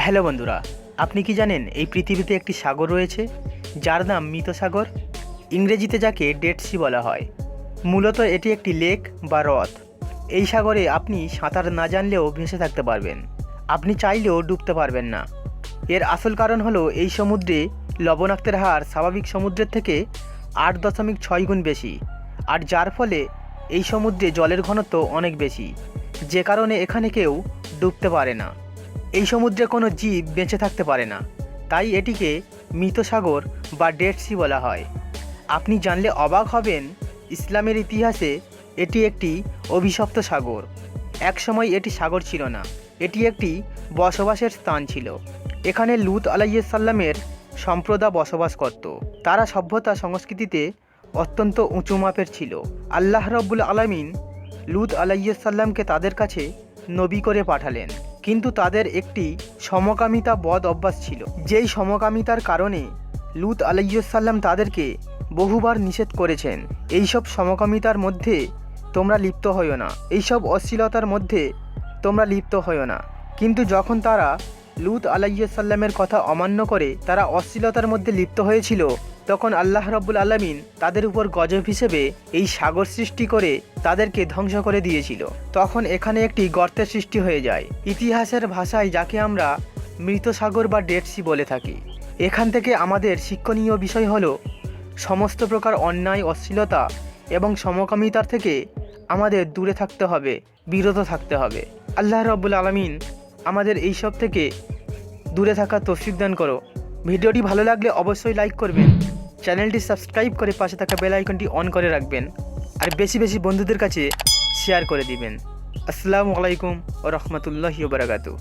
Hello বন্ধুরা, আপনি কি জানেন এই পৃথিবীতে একটি সাগর রয়েছে? যার নাম মৃত সাগর ইংরেজিতে যাকে ডেড সি বলা হয়। মূলত এটি একটি লেক বা হ্রদ। এই সাগরে আপনি সাঁতার না জানলেও ভেসে থাকতে পারবেন। আপনি চাইলেও ডুবতে পারবেন না। এর আসল কারণ হলো এই সমুদ্রে লবণাক্তের হার স্বাভাবিক সমুদ্রের থেকে আট দশমিক ছয় গুণ বেশি। আর যার ফলে এই সমুদ্রে জলের ঘনত্ব অনেক বেশি। যে কারণে এখানে কেউ ডুবতে পারে না। এই সমুদ্রে কোনো জীব বেঁচে থাকতে পারে না। তাই এটিকে মৃত সাগর বা ডেড সি বলা হয়। আপনি জানলে অবাক হবেন, ইসলামের ইতিহাসে এটি একটি অভিশপ্ত সাগর। একসময় এটি সাগর ছিল না, এটি একটি বসবাসের স্থান ছিল। এখানে লুত আলাইসাল্লামের সম্প্রদা বসবাস করত। তারা সভ্যতা সংস্কৃতিতে অত্যন্ত উঁচু মাপের ছিল। আল্লাহ রব্বুল আলামিন লুত আলাইসাল্লামকে তাদের কাছে নবী করে পাঠালেন। কিন্তু তাদের একটি সমকামিতা বদ অভ্যাস ছিল। যেই সমকামিতার কারণে লুত আলাইসাল্লাম তাদেরকে বহুবার নিষেধ করেছেন, এইসব সমকামিতার মধ্যে তোমরা লিপ্ত হইও না। এইসব অশ্লীলতার মধ্যে তোমরা লিপ্ত হইও না। কিন্তু যখন তারা লুত আলাইসাল্লামের কথা অমান্য করে তারা অশ্লীলতার মধ্যে লিপ্ত হয়েছিল তখন আল্লাহ রব্বুল আলমিন তাদের উপর গজব হিসেবে এই সাগর সৃষ্টি করে তাদেরকে ধ্বংস করে দিয়েছিল। তখন এখানে একটি গর্তের সৃষ্টি হয়ে যায়। ইতিহাসের ভাষায় যাকে আমরা মৃত সাগর বা ডেড সি বলে থাকি। এখান থেকে আমাদের শিক্ষণীয় বিষয় হলো সমস্ত প্রকার অন্যায়, অশ্লীলতা এবং সমকামিতার থেকে আমাদের দূরে থাকতে হবে, বিরত থাকতে হবে। আল্লাহ রব্বুল আলমিন আমাদের এইসব থেকে দূরে থাকা তৌফিক দান করো। ভিডিওটি ভালো লাগলে অবশ্যই লাইক করবেন। চ্যানেলটি সাবস্ক্রাইব করে পাশে থাকা বেল আইকনটি অন করে রাখবেন আর বেশি বেশি বন্ধুদের কাছে শেয়ার করে দিবেন। আসসালামু আলাইকুম ও রহমতুল্লাহ বারাকাতু